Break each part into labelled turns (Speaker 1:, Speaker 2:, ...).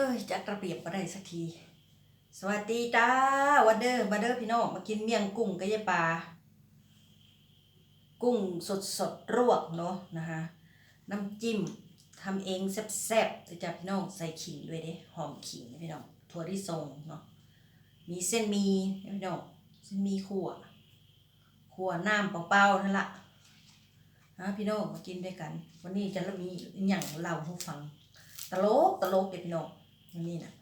Speaker 1: เอ้ยจัดระเบียบมาได้สักที สวัสดีจ้าวันเดอร์มาเดอร์พี่น้องมากินเมี่ยงกุ้งกับยายปลากุ้งสดสดรวกเนาะนะคะน้ำจิ้มทำเองแซ่บๆเลยจ้ะพี่น้องใส่ขิงด้วยเด้หอมขิงนะพี่น้องถั่วลิสงเนาะมีเส้นมีนะพี่น้องเส้นมีขั่วขั่วน้ำเปล่าๆนั่นละฮะพี่น้องมากินด้วยกัน วันนี้จะมีอย่างเล่าให้ฟังตลกตลกเด็พี่น้อง วันนี้นะ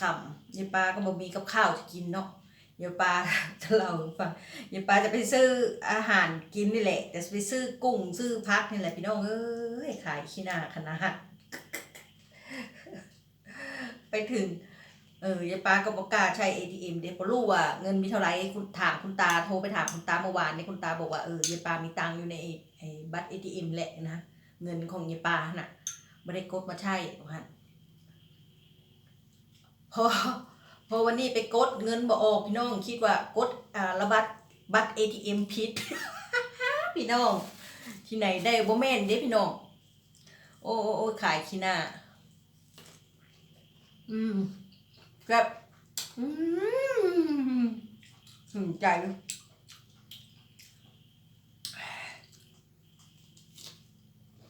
Speaker 1: ขำยายปาก็บอกมีกับข้าวจะกินเนาะยายปาจะเล่าให้ฟังยายปาจะไปซื้ออาหารกินนี่แหละจะไปซื้อกุ้งซื้อพักนี่แหละพี่น้องเอ้ยขายขี้หน้าขนาดไปถึงเออยายปาก็บอกกล้าใช้ ATM เดี๋ยวพอรู้ว่าเงินมีเท่าไหร่คุณถามคุณตาโทรไปถามคุณตาเมื่อวานเนี่ยคุณตาบอกว่าเออยายปามีตังค์อยู่ในไอ้บัตร ATM แหละนะเงินของยายปาน่ะไม่ได้กดมาใช่ว่าหั่น พอพอวันนี้ไปกดเงินบ่ออกพี่น้องคิดว่ากดอ่าระบัตรบัตร ATM ผิด พี่น้อง ที่ไหนได้บ่แม่นเด้พี่น้อง โอ้โอ้โอ้ขายขี้หน้า อืมแบบอืมถึงใจ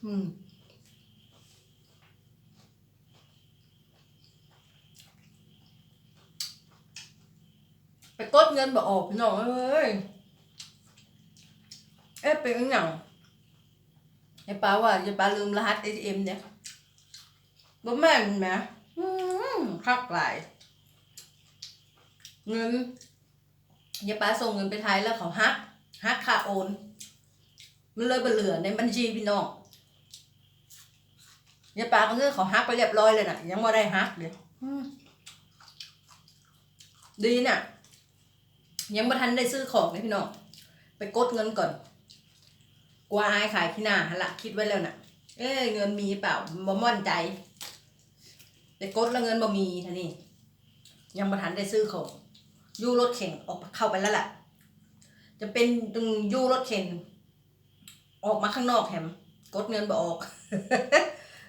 Speaker 1: อืม ไปกดเงินบอกออกพี่น้องเอ้ยเอ๊ะเป็นย่างไอ้ป้าว่าจะป้าลืมรหัส ATM เอ็มเนี่ยบ่แม่นแหมคักหลายเงินยายป้าส่งเงินไปไทยแล้วเขาฮักฮักค่าโอน มันเลยบ่เหลือในบัญชีพี่น้องยายป้าก็คือเขาฮักไปเรียบร้อยเลยน่ะ ยังไม่ได้ฮักเดี๋ยวดีน่ะ ยังไม่ทันได้ซื้อของเลยพี่น้อง ไปกดเงินก่อน กลัวอายขายที่หน้าฮะละคิดไว้แล้วน่ะ เอ้ยเงินมีเปล่าบ่มั่นใจ ไปกดแล้วเงินบ่มีท่านี่ยังไม่ทันได้ซื้อของยู่รถเข็นออกเข้าไปแล้วล่ะ จะเป็นดึงยู่รถเข็นออกมาข้างนอกแถมกดเงินบ่ออก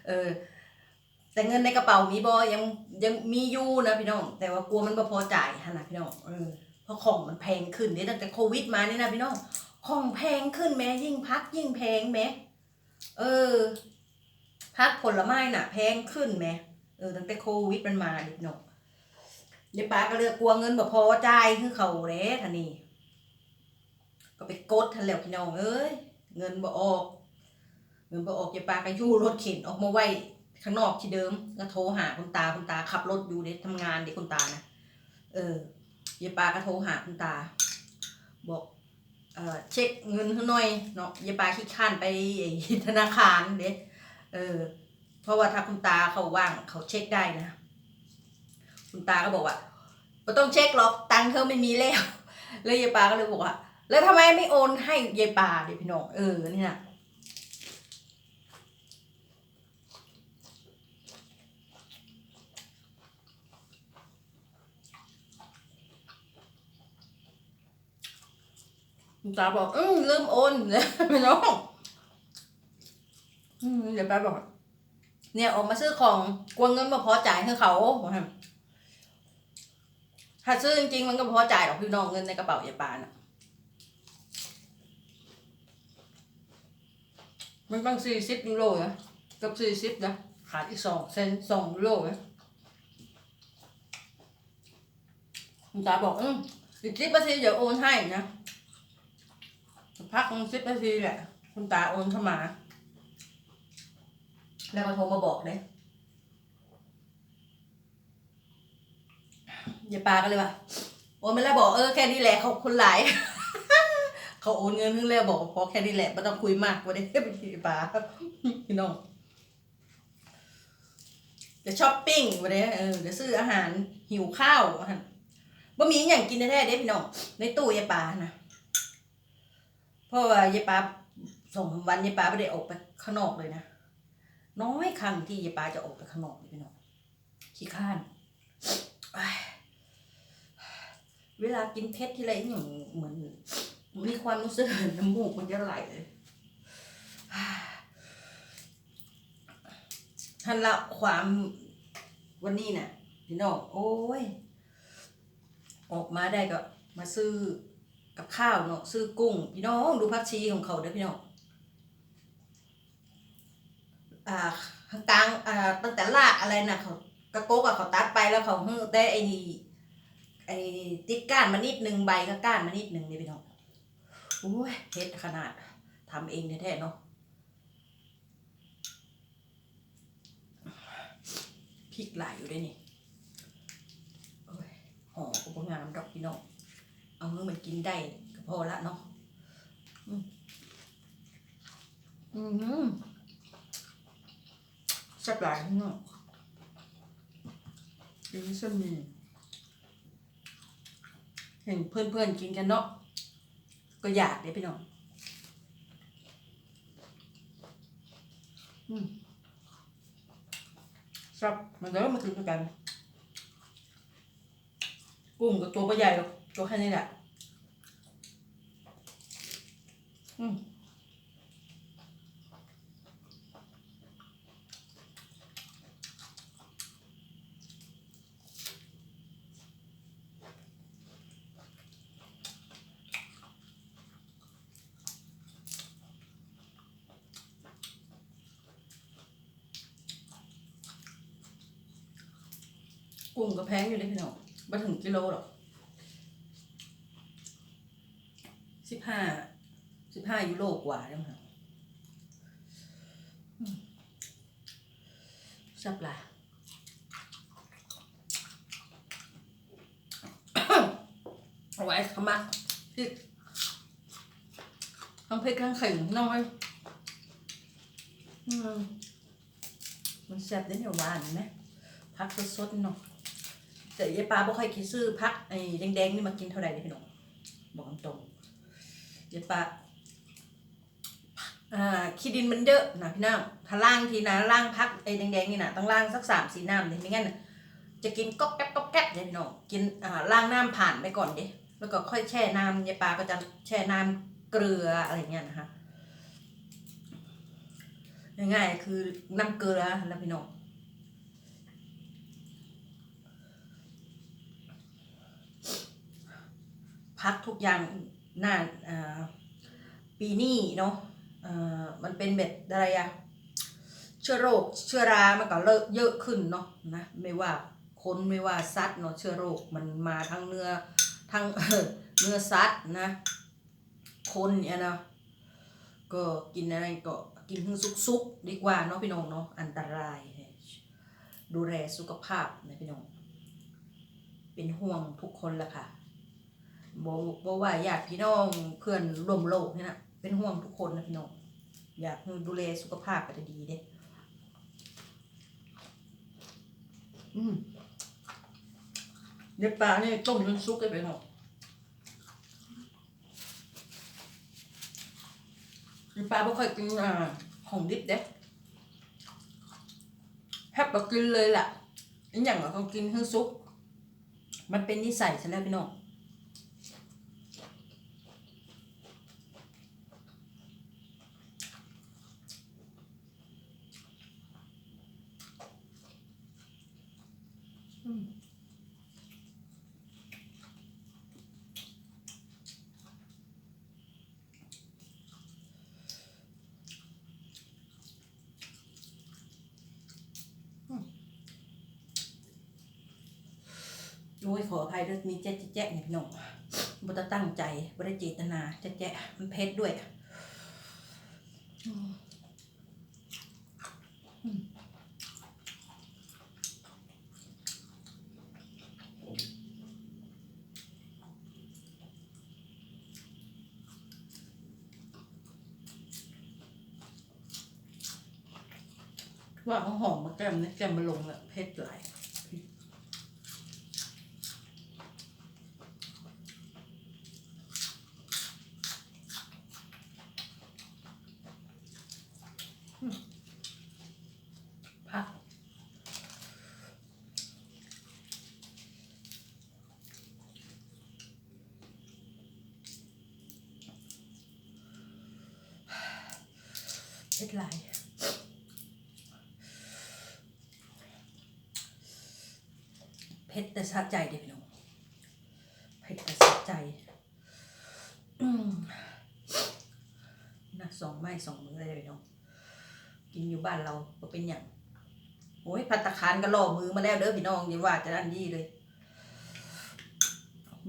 Speaker 1: เออ แต่เงินในกระเป๋ามีบอยังยังมีอยู่นะพี่น้อง แต่ว่ากลัวมันบ่พอจ่ายฮะนะพี่น้อง เออ ราะของมันแพงขึ้นเนี่ยตั้งแต่โควิดมานี่นะพี่น้องของแพงขึ้นแม้ยิ่งพักยิ่งแพงแม้เออ พักผลไม้น่ะ แพงขึ้นแม้เออตั้งแต่โควิดมันมาดิพี่น้องเดี๋ยวป้าก็เลือกลัวเงินแบบพอจ่ายคือเขาเด้ท่านี่ก็ไปกดทันแล้วพี่น้องเอ้ยเงินบ่ออก เงินบ่ออกเดี๋ยวป้าก็ยู่รถเข็นออกมาไว้ข้างนอกที่เดิมก็โทรหาคุณตาคุณตาขับรถอยู่เด็ทำงานเด็กคุณตานะเออ ยายปาก็โทรหาคุณตา บอกเออเช็คเงินให้หน่อยเนาะยายปาขี้ข้านไปไอธนาคารเด็เออเพราะว่าถ้าคุณตาเขาว่างเขาเช็คได้นะ คุณตาก็บอกว่าไม่ต้องเช็คหรอกตังค์เธอไม่มีแล้ว แล้วยายปาก็เลยบอกว่า แล้วทำไมไม่โอนให้ยายปาเดี๋ยวพี่น้องเออนี่นะ ตาบอกอืมลืมโอนเนี่ยพี่น้องอืมเดี๋ยวป้าบอก เนี่ยออกมาซื้อของกลัวเงินมาพอจ่ายให้เขาถ้าซื้อจริงๆมันก็พอจ่ายหรอกพี่น้องเงินในกระเป๋ายาปาน่ะมันต้องสี่สิบยูโรนะกับสี่สิบนะขาดอีกสองเซนสองยูโรนะคุณตาบอกอืมอีกสิบนาทีเดี๋ยวโอนให้นะ สักพักสิบนาทีแหละ คุณตาโอนเข้ามา แล้วก็โทรมาบอกเลยยายปาก็เลยว่าโอนไปแล้วบอกเออแค่นี้แหละเขาคนหลาย เขาโอนเงินขึ้นแล้วบอกว่าพอแค่นี้แหละไม่ต้องคุยมากกว่านี้เป็นพี่ปาพี่น้องจะช้อปปิ้งวันนี้เออจะซื้ออาหารหิวข้าวอาหารบ่มีอย่างกินแท้ๆเด้พี่น้องในตู้ยายปานะ เพราะว่ายายปาสองวันยายปาไม่ได้ออกไปข้างนอกเลยนะน้อยครั้งที่ยายปาจะออกไปข้างนอกเลยพี่น้องขี้ข้านเวลากินเผ็ดที่ไรอย่างเหมือนมีความรู้สึกน้ำมูกมันจะไหลเลยท่านละความวันนี้น่ะพี่น้องโอ้ย ออกมาได้ก็มาซื้อ กับข้าวเนาะซื้อกุ้งพี่น้องดูผักชีของเขาเด้อพี่น้องอ่าข้างกลางอ่าตั้งแต่รากอะไรน่ะเขากระโกกอะเขาตัดไปแล้วเขาเฮ้อแต่ไอ้นี่ไอ้ติดก้านมานิดนึงใบก็ก้านมานิดนึงนี่พี่น้องโอ้ยเฮ็ดขนาดทำเองแท้ๆเนาะพริกหลายอยู่ด้วยนี่โอ้ยห่อก็งามดอกพี่น้อง เอาเมื่อมันกินได้ก็พอละเนาะอืมอืมซ่บหลายพี่น้องกินเส้นหมี่เห็นเพื่อนๆกินกันเนาะก็อยากเด้พี่น้องอืมครับมันเดี๋ยวมากินด้วกัน กุ้งกับตัวก็ใหญ่หรอก ตัวแค่นี้แหละ อืมกุ้งก็แพงอยู่เลยพี่น้องไม่ถึงกิโลหรอกสิบห้าสิบห้ายูโร กว่าได้มั้งอืมแซ่บหลายเอาไว้ขมักพริกทั้งพริกทั้งขิงน้อยอมันแซ่บได้เนี่ยหวานไหมพักสดๆเนาะแต่ยายปลาบ่ค่อยคิดซื้อพักไอ้แดงๆนี่มากินเท่าไหร่เลยพี่น้องบอกตรงๆยายปลา อ่าขี้ดินมันเยอะนะพี่น้องถ้าล่างทีนะล่างพักไอ้แดงๆนี่นะต้องล่างสักสามสี่น้ำเลยไม่งั้นจะกินก๊อกแก๊บก๊อกแก๊บเลยพี่น้องกินอ่าล่างน้ำผ่านไปก่อนดิแล้วก็ค่อยแช่น้ำยายปลาก็จะแช่น้ำเกลืออะไรเงี้ยนะคะง่ายๆคือน้ำเกลือแล้วพี่น้องพักทุกอย่างหน้าอ่าปีนี้เนาะ มันเป็นแบบอะไรอะเชื้อโรคเชื้อรา มันก็เลิกเยอะขึ้นเนาะนะไม่ว่าคนไม่ว่าสัตว์เนาะเชื้อโรคมันมาทั้งเนื้อทั้งเนื้อสัตว์นะ คนเนี่ยนะก็กินอะไรก็กินทั้งซุกๆดีกว่าเนาะพี่น้องเนาะอันตราย ดูแลสุขภาพนะพี่น้องเป็นห่วงทุกคนละค่ะบ่บ่ว่าญาติพี่น้องเพื่อนร่วมโลกนี่นะ เป็นห่วงทุกคนนะพี่น้องอยากดูแลสุขภาพก็จะดีเด้อืมเดี๋ยวปลาเนี่ยต้มจนสุกเลยไปหน่อเดี๋ยวปลาไม่ค่อยกินอ่าของดิบเด้แทบจะกินเลยล่ะอีกอย่างเราต้องกินให้ซุก มันเป็นนิสัยซะแล้วพี่น้อง โอ้ยขออภัยด้วยมีแจ๊ะแจ๊ะเนี่ยพี่น้องบ่ได้ตั้งใจบ่ได้เจตนาแจ๊ะแจ๊ะมันเผ็ดด้วยว่าเอาหอมมาแก้มนะแก้มมาลงละเผ็ดหลาย พักเช็ดลายเผ็ดแต่สะใจเด็พี่น้องเผ็ดแต่สะใจอืมนะสองไม้สองมือเลยพี่น้องกินอยู่บ้านเราก็เป็นอย่างโอ้ยพัตตาคารก็ล่อมือมาแล้วเด้อพี่น้องอย่าว่าจะอันนี้เลย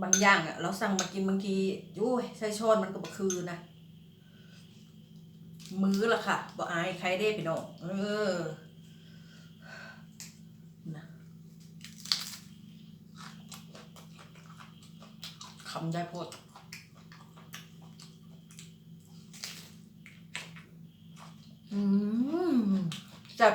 Speaker 1: บางอย่างอะเราสั่งมากินบางทีโอ้ยใช้ช้อนมันก็บ่คือนะ มื้อละค่ะบ่อายใครได้ไปน้องเออนะคำได้พดอืมจับ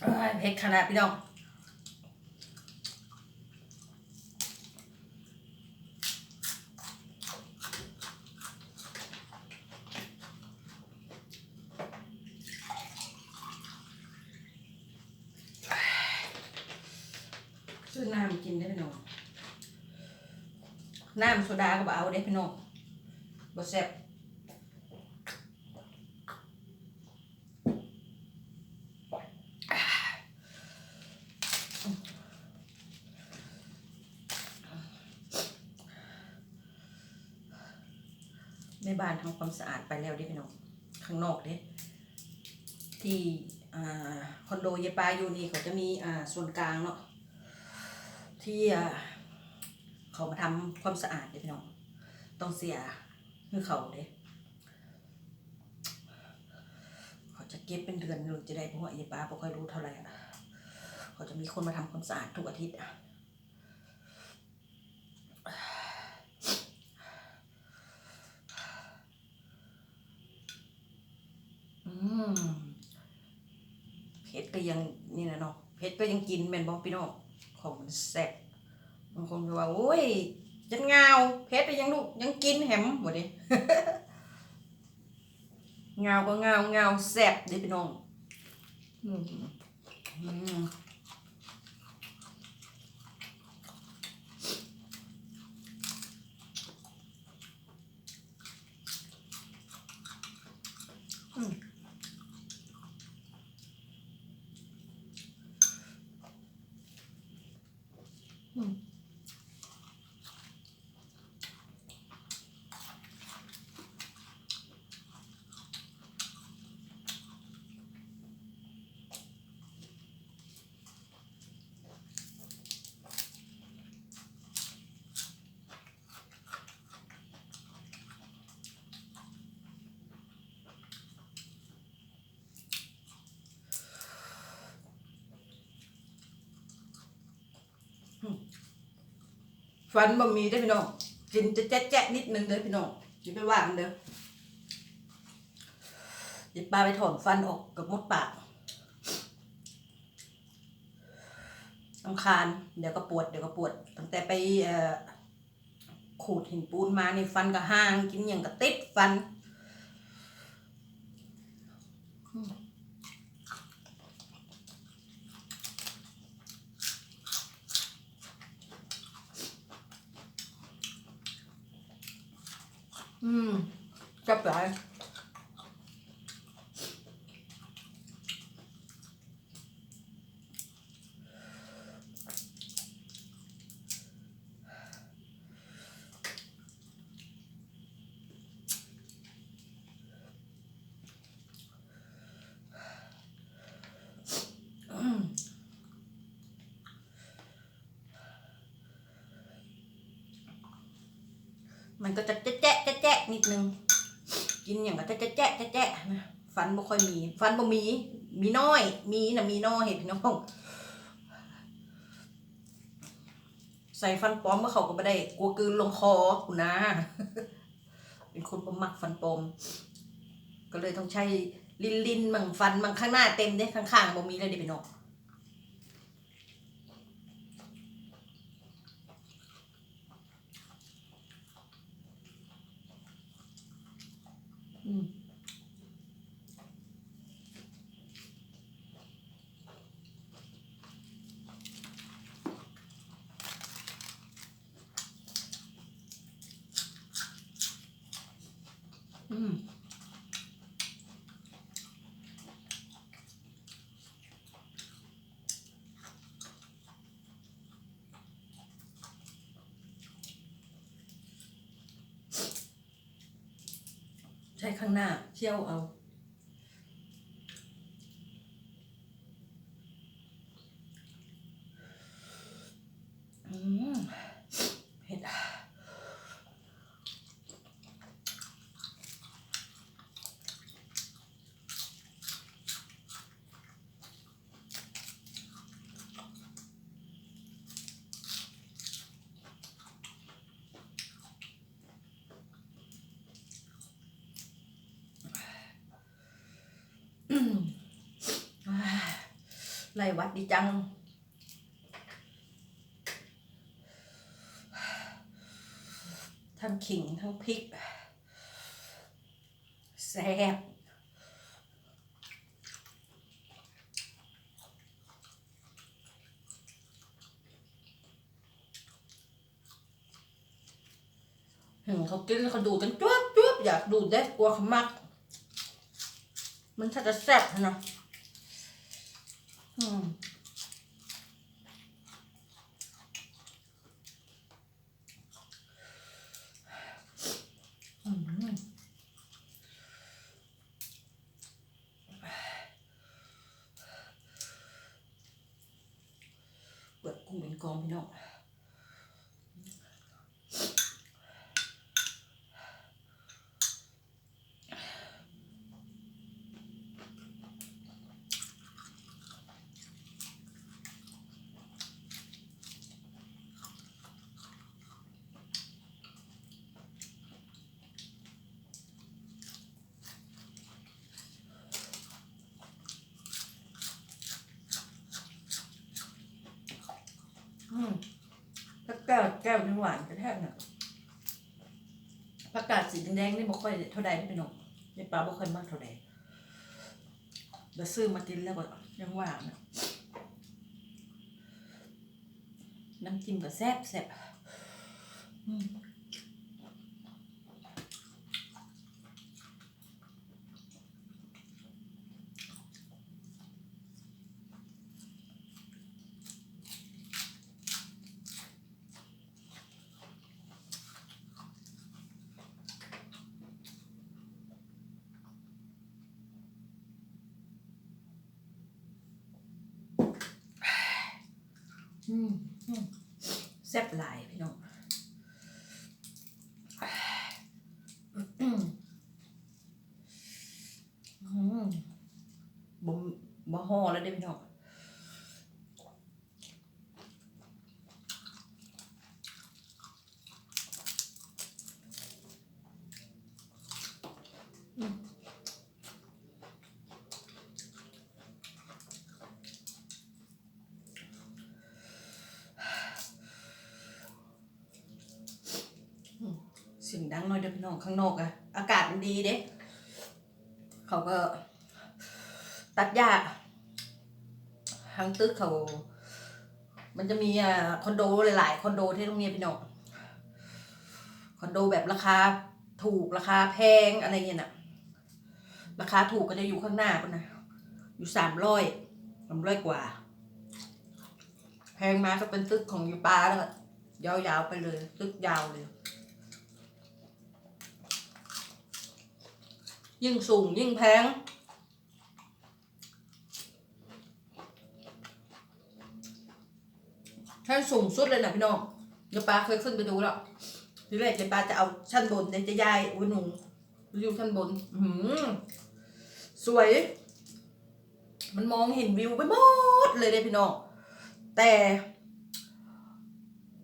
Speaker 1: เอ้ ยเผ็ดขนาดพี่น้องซื้อน้ำกินได้พี่น้องน้ำโซดาก็บเอาได้พี่น้องบ่แซ่บานทำความสะอาดไปแล้วเดิพี่น้องข้างนอกเด้ที่คอนโดเยปาอยู่นี่เขาจะมีส่วนกลางเนาะที่เขามาทำความสะอาดเด้พี่น้องต้องเสียคือเขาเด้เขาจะเก็บเป็นเดือนหรือจะได้เพราะว่าเยปาไม่ค่อยรู้เท่าไหร่เขาจะมีคนมาทำความสะอาดทุกอาทิตย์อะ อืมเพชร ก็ยังนี่นะเนาะเพชรก็ยังกินแม่นบอกพี่น้องของมันแซ่บบางคนก็ว่าโอ้ยจันเงาเพชรก็ยังลูกยังกินแหมหมดดิงาก็เงาเงาแซ่บเด้พี่น้องอืม อื ฟันบะหมี่ได้พี่น้องกินจะแจ๊ะแจ๊นิดนึงเด้อพี่น้องอย่าไปว่ากันเด้อหยิบปลาไปถอนฟันออกกับมดปากลำคาญเดี๋ยวก็ปวดเดี๋ยวก็ปวด ตั้งแต่ไปขูดหินปูนมาในฟันก็ห่าง กินอย่างก็ติดฟันอื Ừ, chấp lại. Mình có chặt chích. จะแจ๊ะนิดนึง กินอย่างก็จะแจ๊ะแจ๊ะแจ๊ะแจ๊ะนะฟันบ่ค่อยมี ฟันบ่มี มีน้อย มีนะมีน้อยเห็นพี่น้องใส่ฟันปลอมก็เขาก็ไม่ได้กลัวกืนลงคอคุณนะ เป็นคนประมักฟันปลอม ก็เลยต้องใช้ลินลินมั่งฟันมั่งข้างหน้าเต็มเด้ข้างๆบ่มีเลยเด็พี่น้อง ใช้ข้างหน้าเที่ยวเอา อืมเผ็ดอืมอ่า ไล่วัดดีจัง ทั้งขิงทั้งพริก แซ่บเห็นเขากินแล้วเขาดูกันจ้วบจ้วบอยากดูดได้กลัวเขามัก มันถ้าจะแซ่บนะ อืมอืมเปิดกุ้งเป็นกองพี่น้องอืม แก้วแก้วนี่หวานกระแทกน่ะประกาศสีแดงนี่บ่ค่อยเท่าใดพี่น้องในปลาบ่ค่อยมากเท่าใดแล้วซื้อมากินแล้วก็ยังหวานนะน้ำจิ้มก็แซ่บแซ่บอืม อืมอืมแซ่บหลายพี่น้องอืมอืมบ่บ่ ห่อแล้วเด้อพี่น้องเสียงดังหน่อยเด้อพี่น้องข้างนอกอะอากาศมันดีเด้เขาก็ ตัดหญ้า ทางตึกเขา มันจะมีอ่าคอนโดหลาย ๆ คอนโดที่ตรงเนี้ยพี่น้องคอนโดแบบราคาถูกราคาแพงอะไรเงี้ยน่ะ ราคาถูกก็จะอยู่ข้างหน้าปุ่นนะอยู่สามร้อยสามร้อยกว่า แพงมาก็เป็นตึกของอยู่ปลาแล้วก็ยาวๆไปเลย ตึกยาวเลย ยิ่งสูงยิ่งแพง แค่สูงสุดเลยนะพี่น้องเดี๋ยวป้าเคยขึ้นไปดูแล้วทีแรกเจ๊ปาจะเอาชั้นบนแต่จะย้ายอุ้ยหนูอยู่ชั้นบนหือสวย มันมองเห็นวิวไปหมดเลยเด้พี่น้อง แต่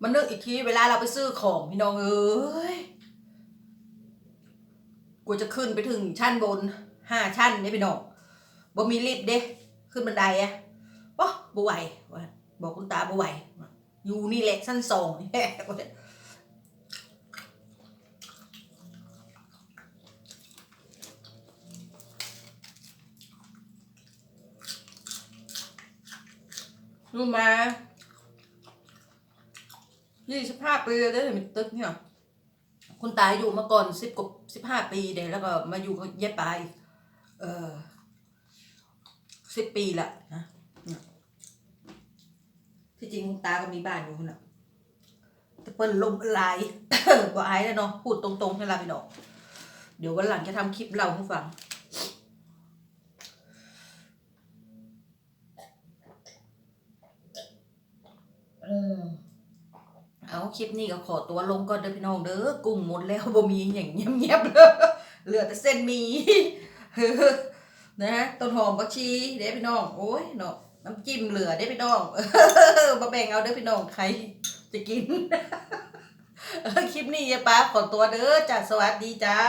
Speaker 1: มันนึกอีกทีเวลาเราไปซื้อของพี่น้องเอ้ยกูจะขึ้นไปถึงชั้นบนห้าชั้นเนี่ยพี่น้องบ่มีลิฟต์เด้ ขึ้นบันไดอะป๊อบ่ไหวบอกคุณตาบ่ไหว อยู่นี่แหละชั้นสองนี่แหละรู้มายี่สิบห้าปีแล้วเด้อมีตึกเนี่ยคุณตายอยู่มาก่อนสิบกว่าสิบห้าปีเดี๋ยวแล้วก็มาอยู่กับยายปายเออสิบปีละนะ ที่จริงคุณตาก็มีบ้านอยู่คนน่ะแต่เปิ้ลลมลายก็อายแล้วเนาะพูดตรงๆให้เราไปดอก เดี๋ยววันหลังจะทำคลิปเล่าให้ฟังเออเอาคลิปนี้ก็ขอตัวลงก่อนเด้อพี่น้องเด้อกุ้งหมดแล้วบ่มีอย่างเงียบๆเลยเหลือแต่เส้นมีนะฮะต้นหอมบักชีเด้อพี่น้องโอ้ยเนาะ น้ำจิ้มเหลือได้พี่น้องมาแบ่งเอาได้พี่น้องใครจะกินคลิปนี้ยายป้าขอตัวเด้อจ้าสวัสดีจ้า